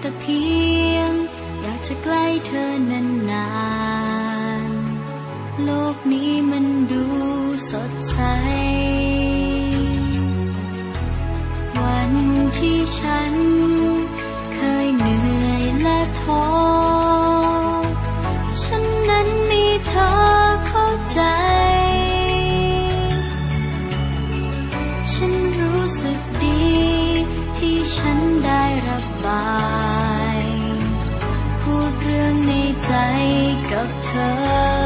แต่เพียง อยากจะใกล้เธอนานๆโลกนี้มันดูสดใสากมาย พูดเรื่องในใจกับเธอ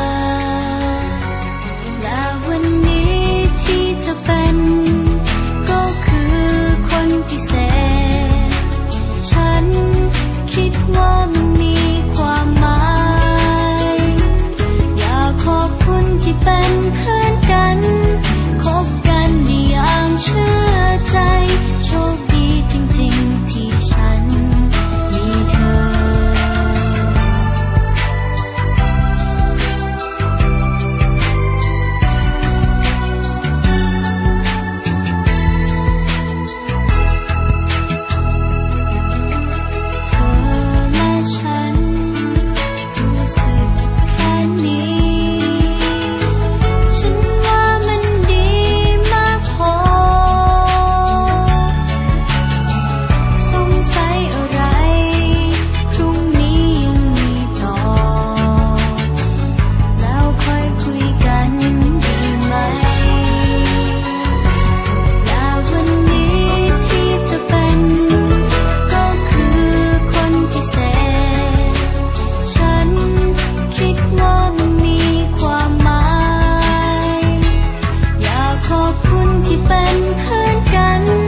เป็นเพื่อนกัน